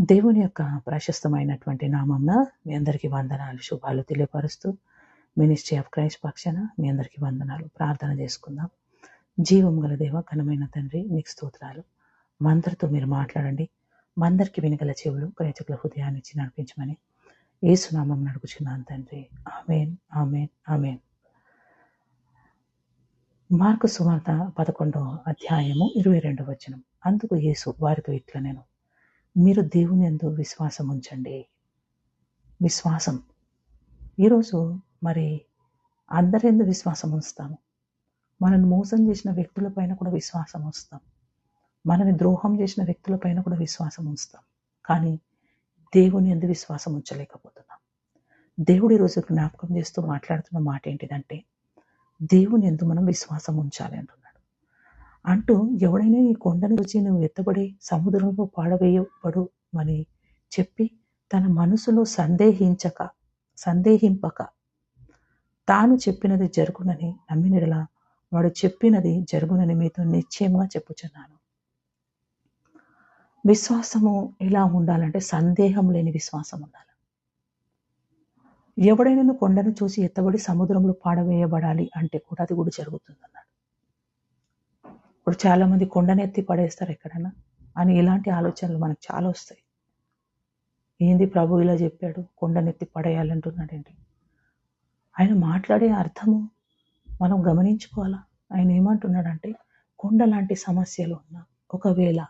దేవుని యొక్క ప్రశస్తమైనటువంటి నామంన మీ అందరికీ వందనాలు శుభాలు తెలియపరుస్తూ మినిస్ట్రీ ఆఫ్ క్రైస్ట్ పక్షాన మీ అందరికీ వందనాలు. ప్రార్థన చేసుకుందాం. జీవం గల దేవ ఘనమైన తండ్రి మీకు స్తోత్రాలు. మందరితో మీరు మాట్లాడండి. మందరికి వినగల చెవులు ప్రేక్షకుల హృదయాన్ని ఇచ్చి నడిపించమని ఏసునామం నడుపుచున్నాను తండ్రి. Amen amen amen. మార్కు సువార్త పదకొండవ అధ్యాయము ఇరవై రెండవ వచనం. అందుకు యేసు వారితో ఇట్లా నేను మీరు దేవుని ఎందు విశ్వాసం ఉంచండి. విశ్వాసం. ఈరోజు మరి అందరెందు విశ్వాసం ఉంచుతాము మనల్ని మోసం చేసిన వ్యక్తులపైన కూడా విశ్వాసం ఉంచుతాం. మనని ద్రోహం చేసిన వ్యక్తులపైన కూడా విశ్వాసం ఉంచుతాం. కానీ దేవుని ఎందు విశ్వాసం ఉంచలేకపోతున్నాం. దేవుడు ఈరోజు జ్ఞాపకం చేస్తూ మాట్లాడుతున్న మాట ఏంటిదంటే దేవుని ఎందు మనం విశ్వాసం ఉంచాలి అంటున్నాం అంటూ ఎవడైనా ఈ కొండను రుచి నువ్వు ఎత్తబడి సముద్రంలో పాడవేయబడు అని చెప్పి తన మనసులో సందేహించక సందేహింపక. తాను చెప్పినది జరుగునని నమ్మినడలా వాడు చెప్పినది జరుగునని మీతో నిశ్చయంగా చెప్పుచున్నాను. విశ్వాసము ఎలా ఉండాలంటే సందేహం లేని విశ్వాసం ఉండాలి. ఎవడైనా కొండను చూసి ఎత్తబడి సముద్రంలో పాడవేయబడాలి అంటే కూడా అది కూడా జరుగుతుందన్నాడు ఇప్పుడు చాలామంది కొండనెత్తి ఎత్తి పడేస్తారు ఎక్కడైనా. అని ఇలాంటి ఆలోచనలు మనకు చాలా వస్తాయి. ఏంది ప్రభు ఇలా చెప్పాడు? కొండనెత్తి పడేయాలంటున్నాడేంటి ఆయన మాట్లాడే అర్థము మనం గమనించుకోవాలా? ఆయన ఏమంటున్నాడంటే కొండ లాంటి సమస్యలు ఉన్నా ఒకవేళ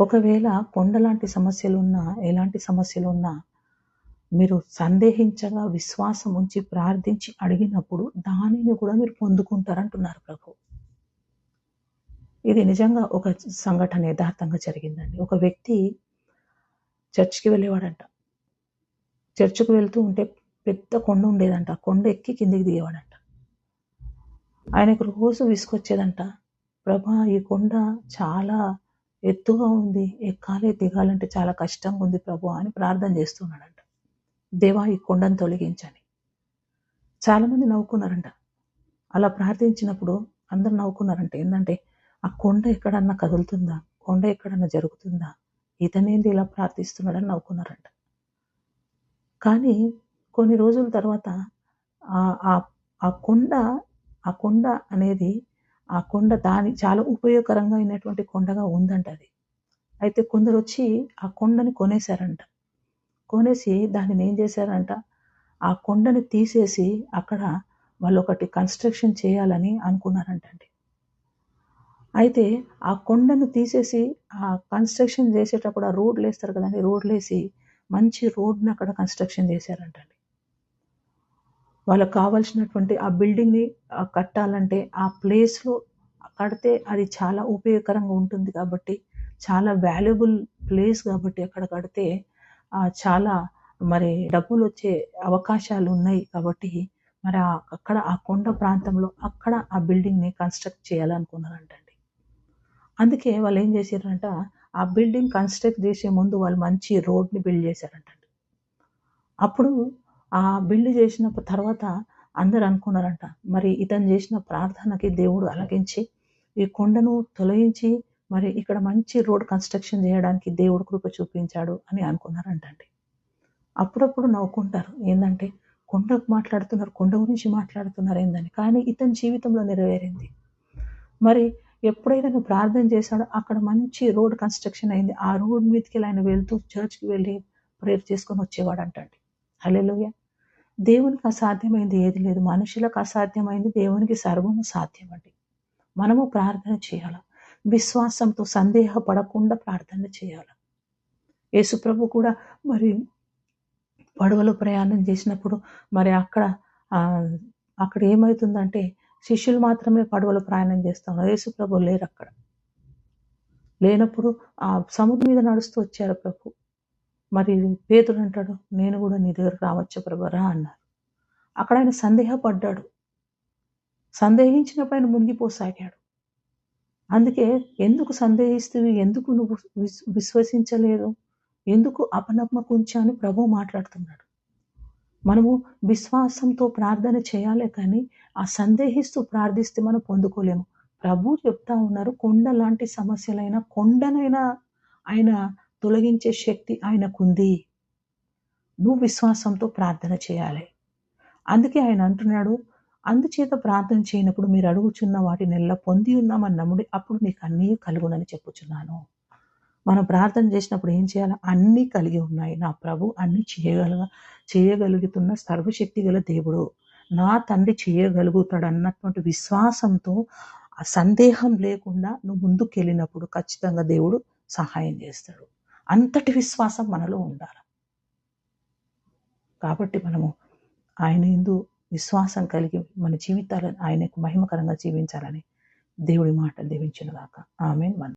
ఒకవేళ కొండ లాంటి సమస్యలు ఉన్నా ఎలాంటి సమస్యలు ఉన్నా మీరు సందేహించగా విశ్వాసం ఉంచి ప్రార్థించి అడిగినప్పుడు దానిని కూడా మీరు పొందుకుంటారంటున్నారు ప్రభు. ఇది నిజంగా ఒక సంఘటన యథార్థంగా జరిగిందండి. ఒక వ్యక్తి చర్చ్కి వెళ్ళేవాడంట. చర్చ్కి వెళ్తూ ఉంటే పెద్ద కొండ ఉండేదంట. కొండ ఎక్కి కిందికి దిగేవాడంట. ఆయనకు రోజు విసుకొచ్చేదంట ప్రభా ఈ కొండ చాలా ఎత్తుగా ఉంది. ఎక్కాలి దిగాలంటే చాలా కష్టంగా ఉంది ప్రభు అని ప్రార్థన చేస్తున్నాడంట. దేవా ఈ కొండను తొలగించని చాలామంది నవ్వుకున్నారంట. అలా ప్రార్థించినప్పుడు అందరు నవ్వుకున్నారంట. ఏంటంటే ఆ కొండ ఎక్కడన్నా కదులుతుందా? కొండ ఎక్కడన్నా జరుగుతుందా? ఇతనేంది ఇలా ప్రార్థిస్తున్నాడని నవ్వుకున్నారంట. కానీ కొన్ని రోజుల తర్వాత ఆ కొండ ఆ కొండ అనేది ఆ కొండ దాని చాలా ఉపయోగకరంగా అయినటువంటి కొండగా ఉందంట అది. అయితే కొందరు వచ్చి ఆ కొండని కొనేశారంట. కొనేసి దానిని ఏం చేశారంట? ఆ కొండని తీసేసి అక్కడ వాళ్ళు ఒకటి కన్స్ట్రక్షన్ చేయాలని అనుకున్నారంటండి. అయితే ఆ కొండను తీసేసి ఆ కన్స్ట్రక్షన్ చేసేటప్పుడు ఆ రోడ్లు వేస్తారు కదండి రోడ్లు వేసి మంచి రోడ్ని అక్కడ కన్స్ట్రక్షన్ చేశారంటండి. వాళ్ళకు కావాల్సినటువంటి ఆ బిల్డింగ్ని కట్టాలంటే ఆ ప్లేస్లో కడితే అది చాలా ఉపయోగకరంగా ఉంటుంది కాబట్టి చాలా వాల్యుబుల్ ప్లేస్ కాబట్టి అక్కడ కడితే చాలా మరి డబ్బులు వచ్చే అవకాశాలు ఉన్నాయి కాబట్టి మరి అక్కడ ఆ కొండ ప్రాంతంలో అక్కడ ఆ బిల్డింగ్ని కన్స్ట్రక్ట్ చేయాలనుకున్నారంటండి. అందుకే వాళ్ళు ఏం చేశారంట ఆ బిల్డింగ్ కన్స్ట్రక్ట్ చేసే ముందు వాళ్ళు మంచి రోడ్ని బిల్డ్ చేశారంటండి. అప్పుడు ఆ బిల్డ్ చేసిన తర్వాత అందరు అనుకున్నారంట మరి ఇతను చేసిన ప్రార్థనకి దేవుడు అలగించి ఈ కొండను తొలగించి మరి ఇక్కడ మంచి రోడ్ కన్స్ట్రక్షన్ చేయడానికి దేవుడు కృప చూపించాడు అని అనుకున్నారంటండి. అప్పుడప్పుడు నవ్వుకుంటారు. ఏంటంటే కొండకు మాట్లాడుతున్నారు కొండ గురించి మాట్లాడుతున్నారు ఏందని. కానీ ఇతని జీవితంలో నెరవేరింది. మరి ఎప్పుడైతే నువ్వు ప్రార్థన చేశాడో అక్కడ మంచి రోడ్ కన్స్ట్రక్షన్ అయింది. ఆ రోడ్ మీదకి ఆయన వెళ్తూ చర్చ్కి వెళ్ళి ప్రేయర్ చేసుకొని వచ్చేవాడు అంటండి హలోయ దేవునికి అసాధ్యమైంది ఏది లేదు. మనుషులకు అసాధ్యమైంది దేవునికి సర్వము సాధ్యం అండి మనము ప్రార్థన చేయాలి? విశ్వాసంతో సందేహపడకుండా ప్రార్థన చేయాలి. యేసుప్రభు కూడా మరి పడవలో ప్రయాణం చేసినప్పుడు మరి అక్కడ అక్కడ ఏమవుతుందంటే శిష్యులు మాత్రమే పడవలో ప్రయాణం చేస్తా ఉన్నారు. యేసుప్రభు లేరు అక్కడ. లేనప్పుడు ఆ సముద్రం మీద నడుస్తూ వచ్చారు ప్రభు. మరి పేతుడు అంటాడు నేను కూడా నీ దగ్గర రావచ్చు ప్రభు? రా అన్నారు. అక్కడ ఆయన సందేహపడ్డాడు. సందేహించిన పైన మునిగిపోసాగాడు అందుకే ఎందుకు సందేహిస్తూ ఎందుకు నువ్వు విశ్వసించలేదు? ఎందుకు అపనమ్మకుంచాను అని ప్రభు మాట్లాడుతున్నాడు? మనము విశ్వాసంతో ప్రార్థన చేయాలి కానీ ఆ సందేహిస్తూ ప్రార్థిస్తే మనం పొందుకోలేము. ప్రభు చెప్తా ఉన్నారు కొండ లాంటి సమస్యలైనా కొండనైనా ఆయన తొలగించే శక్తి ఆయనకుంది. నువ్వు విశ్వాసంతో ప్రార్థన చేయాలి. అందుకే ఆయన అంటున్నాడు అందుచేత ప్రార్థన చేయనప్పుడు మీరు అడుగుచున్న వాటిని నెల పొంది ఉన్నామని నమ్ముడి అప్పుడు మీకు అన్నీ కలుగునని చెప్పుచున్నాను. మనం ప్రార్థన చేసినప్పుడు ఏం చేయాలి? అన్నీ కలిగి ఉన్నాయి. నా ప్రభు అన్ని చేయగల చేయగలుగుతున్న సర్వశక్తి గల దేవుడు. నా తండ్రి చేయగలుగుతాడు అన్నటువంటి విశ్వాసంతో సందేహం లేకుండా నువ్వు ముందుకెళ్ళినప్పుడు ఖచ్చితంగా దేవుడు సహాయం చేస్తాడు. అంతటి విశ్వాసం మనలో ఉండాలి. కాబట్టి మనము ఆయన ఎందు విశ్వాసం కలిగి మన జీవితాలను ఆయనకు మహిమకరంగా జీవించాలని దేవుడి మాట దీవించిన ఆమె ఆమె